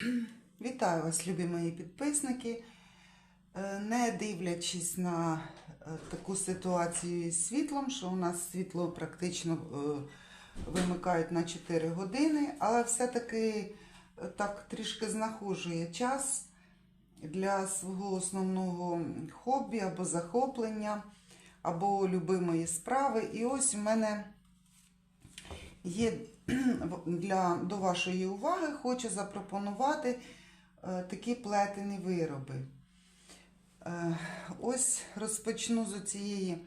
Вітаю вас, любі мої підписники. Е, Не дивлячись на е, таку ситуацію із світлом, що у нас світло практично е, вимикають на 4 години, але все-таки так трішки знаходжу я час для свого основного хобі або захоплення, або любимої справи. І ось у мене є для, до вашої уваги, хочу запропонувати е, такі плетені вироби. Е, ось розпочну з цієї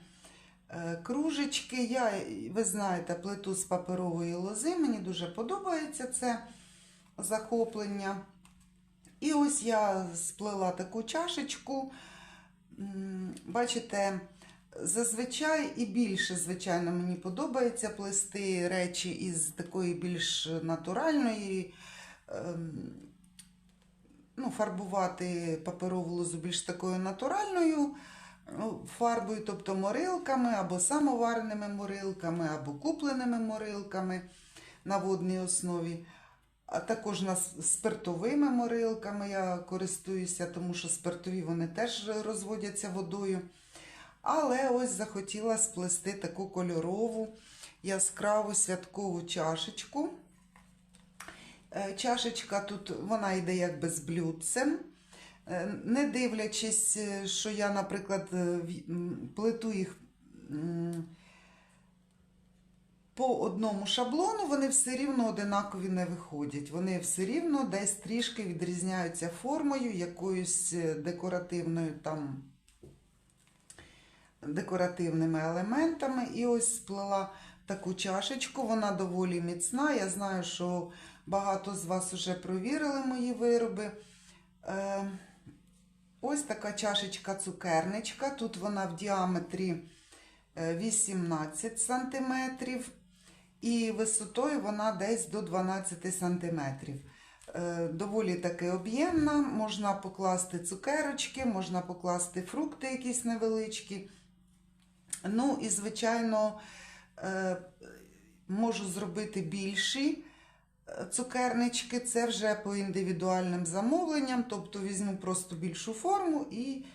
кружечки. Я, ви знаєте, плету з паперової лози. Мені дуже подобається це захоплення. І ось я сплела таку чашечку. Бачите, зазвичай і більше, звичайно, мені подобається плести речі із такої більш натуральної. ем, Ну, фарбувати паперову лозу більш такою натуральною ну, фарбою, тобто морилками, або самовареними морилками, або купленими морилками на водній основі. А також на спиртовими морилками я користуюся, тому що спиртові вони теж розводяться водою. Але ось захотіла сплести таку кольорову яскраву святкову чашечку. Е, Чашечка тут вона йде якби з блюдцем. Е, Не дивлячись, е, що я, наприклад, плету їх по одному шаблону, вони все рівно одинакові не виходять. Вони все рівно десь трішки відрізняються формою, якоюсь декоративною там декоративними елементами. І ось сплела таку чашечку, вона доволі міцна. Я знаю, що багато з вас вже провірили мої вироби. Е, Ось така чашечка цукерничка. Тут вона в діаметрі е, 18 см. І висотою вона десь до 12 см. Е, Доволі таки об'ємна, можна покласти цукерочки, можна покласти фрукти якісь невеличкі. Ну і, звичайно, е, можу зробити більші е, цукернички. Це вже по індивідуальним замовленням. Тобто візьму просто більшу форму і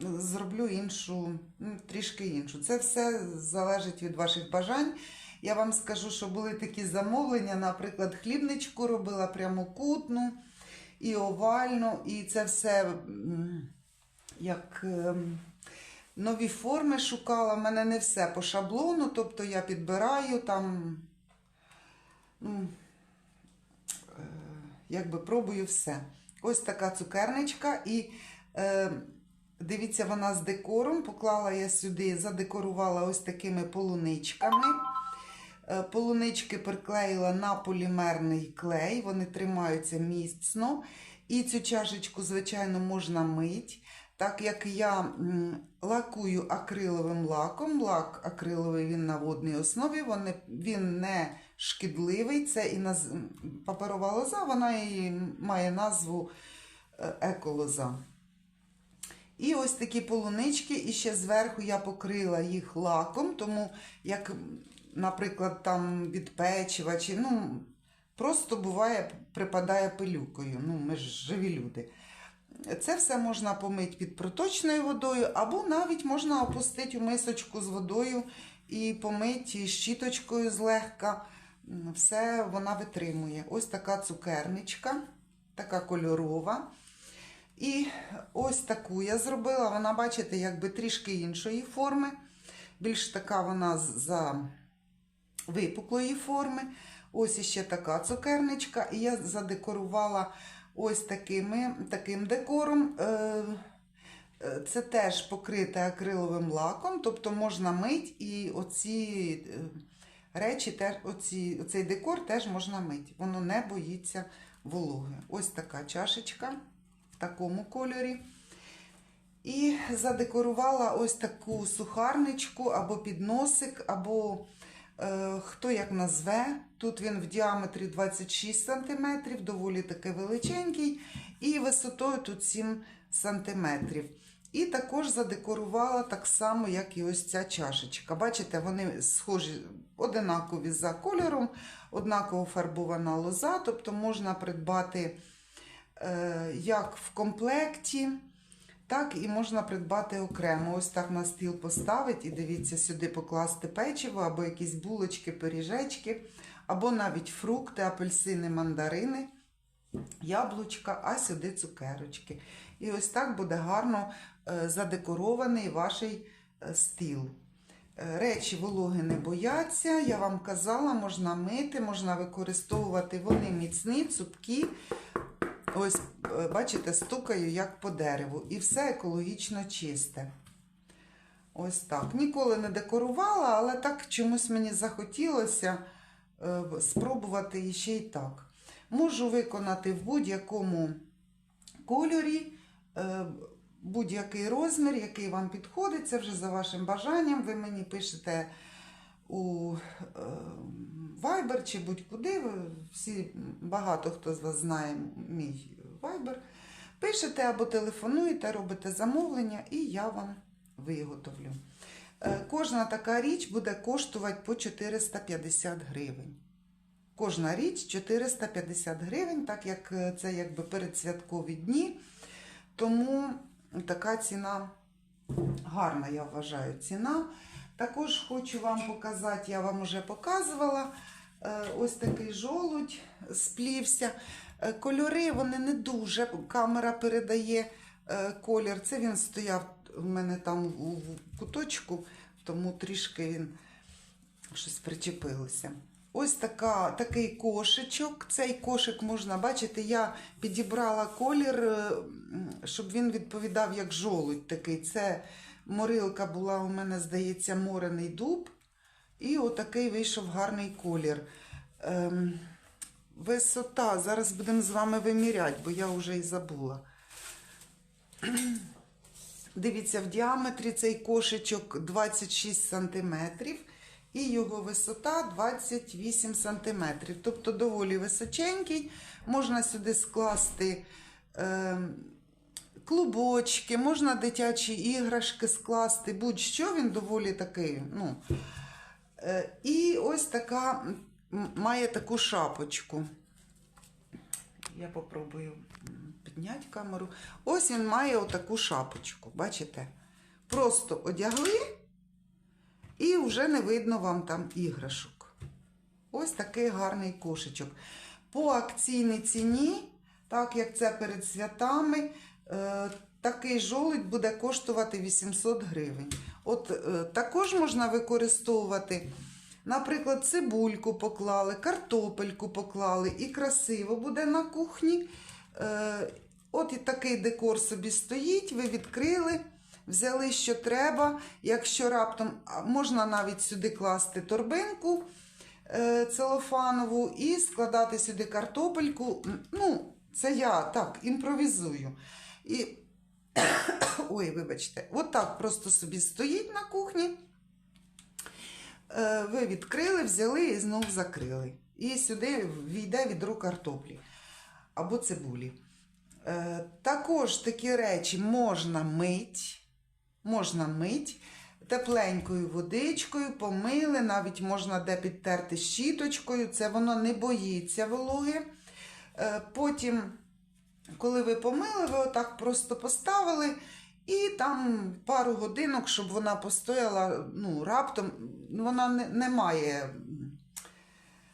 зроблю іншу, ну, трішки іншу. Це все залежить від ваших бажань. Я вам скажу, що були такі замовлення, наприклад, хлібничку робила прямокутну і овальну, і це все як ем, нові форми шукала. У мене не все по шаблону, тобто я підбираю там, ну, е, якби пробую все. Ось така цукерничка. І е, дивіться, вона з декором. Поклала я сюди, задекорувала ось такими полуничками. Е, Полунички приклеїла на полімерний клей, вони тримаються міцно. І цю чашечку, звичайно, можна мити. Так як я лакую акриловим лаком, лак акриловий він на водній основі, він не шкідливий. Це і наз... паперова лоза, вона і має назву е, еколоза. І ось такі полунички, і ще зверху я покрила їх лаком, тому як, наприклад, там від печива, чи ну, просто буває, припадає пилюкою. Ну, ми ж живі люди. Це все можна помити під проточною водою, або навіть можна опустити у мисочку з водою і помити щіточкою злегка. Все вона витримує. Ось така цукерничка, така кольорова. І ось таку я зробила. Вона, бачите, якби трішки іншої форми. Більш така вона за випуклої форми. Ось іще така цукерничка. І я задекорувала ось такими, таким декором. Е, е, Це теж покрите акриловим лаком, тобто можна мити і оці е, речі, теж, оці, оцей декор теж можна мити. Воно не боїться вологи. Ось така чашечка в такому кольорі. І задекорувала ось таку сухарничку або підносик, або хто як назве. Тут він в діаметрі 26 см, доволі таки величенький, і висотою тут 7 см. І також задекорувала так само, як і ось ця чашечка. Бачите, вони схожі, одинакові за кольором, однаково фарбована лоза, тобто можна придбати е, як в комплекті, так і можна придбати окремо. Ось так на стіл поставити і дивіться, сюди покласти печиво або якісь булочки, пиріжечки, або навіть фрукти, апельсини, мандарини, яблучка, а сюди цукерочки. І ось так буде гарно е, задекорований ваш е, стіл. Е, Речі вологи не бояться, я вам казала, можна мити, можна використовувати. Вони міцні, цупкі. Ось, е, бачите, стукаю як по дереву. І все екологічно чисте. Ось так. Ніколи не декорувала, але так чомусь мені захотілося е, спробувати іще й так. Можу виконати в будь-якому кольорі, е, будь-який розмір, який вам підходить. Це вже за вашим бажанням. Ви мені пишете у Viber чи будь-куди. Всі, багато хто з вас знає мій Viber. Пишете або телефонуєте, робите замовлення, і я вам виготовлю. Е, Кожна така річ буде коштувати по 450 гривень. Кожна річ 450 гривень, так як е, це якби передсвяткові дні. Тому така ціна гарна, я вважаю, ціна. Також хочу вам показати, я вам вже показувала. Е, Ось такий жолудь сплівся. Е, Кольори вони не дуже. Камера передає е, колір. Це він стояв в мене там у куточку, тому трішки він щось причепилося. Ось така, такий кошечок. Цей кошик можна бачити, я підібрала колір, щоб він відповідав як жолудь такий. Це морилка була у мене, здається, морений дуб. І отакий вийшов гарний колір. Ем, висота. Зараз будемо з вами виміряти, бо я вже і забула. Дивіться, в діаметрі цей кошечок 26 см і його висота 28 см. Тобто доволі височенький. Можна сюди скласти е, клубочки, можна дитячі іграшки скласти, будь-що він доволі такий. Ну, і ось така має таку шапочку. Я попробую підняти камеру. Ось він має отаку шапочку. Бачите? Просто одягли, і вже не видно вам там іграшок. Ось такий гарний кошечок. По акційній ціні, так як це перед святами, е, такий жолудь буде коштувати 800 гривень. От е, також можна використовувати. Наприклад, цибульку поклали, картопельку поклали, і красиво буде на кухні. Е, От і такий декор собі стоїть, ви відкрили, взяли, що треба. Якщо раптом можна навіть сюди класти торбинку е, целофанову і складати сюди картопельку. Ну, це я так імпровізую. І... Ой, вибачте, отак просто собі стоїть на кухні. Е, Ви відкрили, взяли і знов закрили. І сюди війде відро картоплі або цибулі. Е, Також такі речі можна мить, можна мить тепленькою водичкою, помили, навіть можна де підтерти щіточкою, це воно не боїться вологи. Е, Потім, коли ви помили, ви отак просто поставили. І там пару годинок, щоб вона постояла, ну, раптом вона не, не має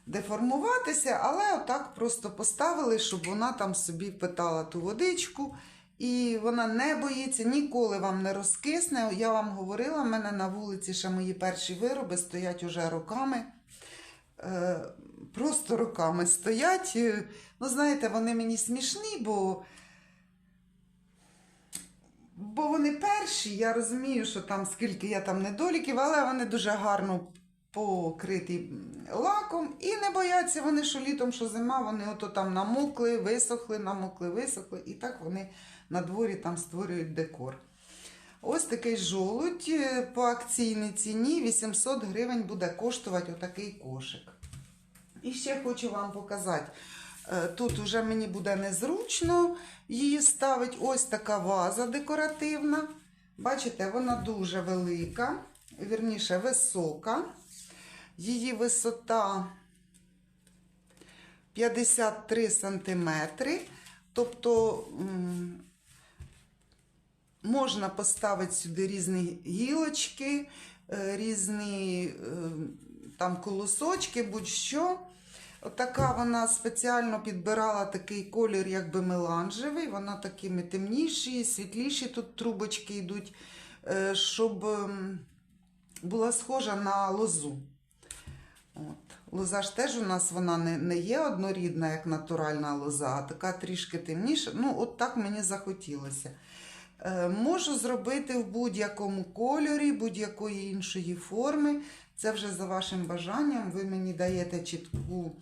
деформуватися, але отак просто поставили, щоб вона там собі питала ту водичку. І вона не боїться, ніколи вам не розкисне. Я вам говорила, в мене на вулиці ще мої перші вироби стоять уже роками. Е, просто роками стоять. Ну, знаєте, вони мені смішні, бо Бо вони перші, я розумію, що там скільки я там недоліків, але вони дуже гарно покриті лаком і не бояться вони, що літом, що зима, вони ото там намокли, висохли, намокли, висохли, і так вони на дворі там створюють декор. Ось такий жолудь е, по акційній ціні 800 гривень буде коштувати отакий кошик. І ще хочу вам показати. Е, Тут вже мені буде незручно її ставити. Ось така ваза декоративна. Бачите, вона дуже велика, вірніше, висока. Її висота 53 сантиметри. Тобто можна поставити сюди різні гілочки, е, різні е, там колосочки, будь-що. Отака вона спеціально підбирала такий колір, якби меланжевий. Вона такими темніші, світліші тут трубочки йдуть, е, щоб ем, була схожа на лозу. От. Лоза ж теж у нас вона не, не є однорідна, як натуральна лоза, а така трішки темніша. Ну, от так мені захотілося. Е, можу зробити в будь-якому кольорі, будь-якої іншої форми. Це вже за вашим бажанням. Ви мені даєте чітку,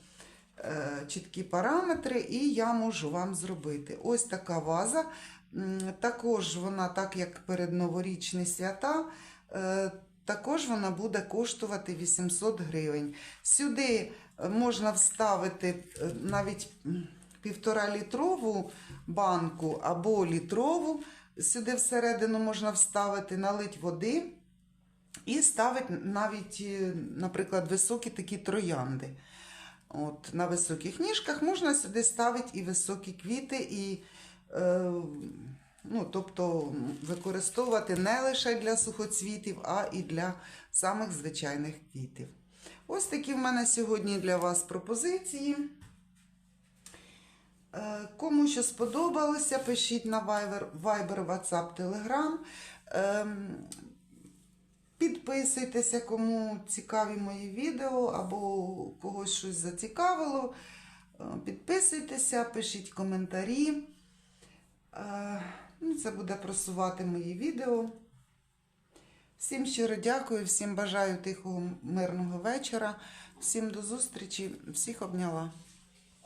е, чіткі параметри, і я можу вам зробити. Ось така ваза. Також вона, так як перед новорічні свята, е, також вона буде коштувати 800 гривень. Сюди е, можна вставити навіть м, півтора літрову банку або літрову. Сюди всередину можна вставити, налить води і ставити навіть, е, наприклад, високі такі троянди. От, на високих ніжках можна сюди ставити і високі квіти, і е, ну, тобто використовувати не лише для сухоцвітів, а і для самих звичайних квітів. Ось такі в мене сьогодні для вас пропозиції. Е, Кому що сподобалося, пишіть на Viber, Viber WhatsApp, Telegram. Ем, Підписуйтеся, кому цікаві мої відео або когось щось зацікавило. Е, Підписуйтеся, пишіть коментарі. Е, ну, Це буде просувати мої відео. Всім щиро дякую, всім бажаю тихого мирного вечора. Всім до зустрічі, всіх обняла.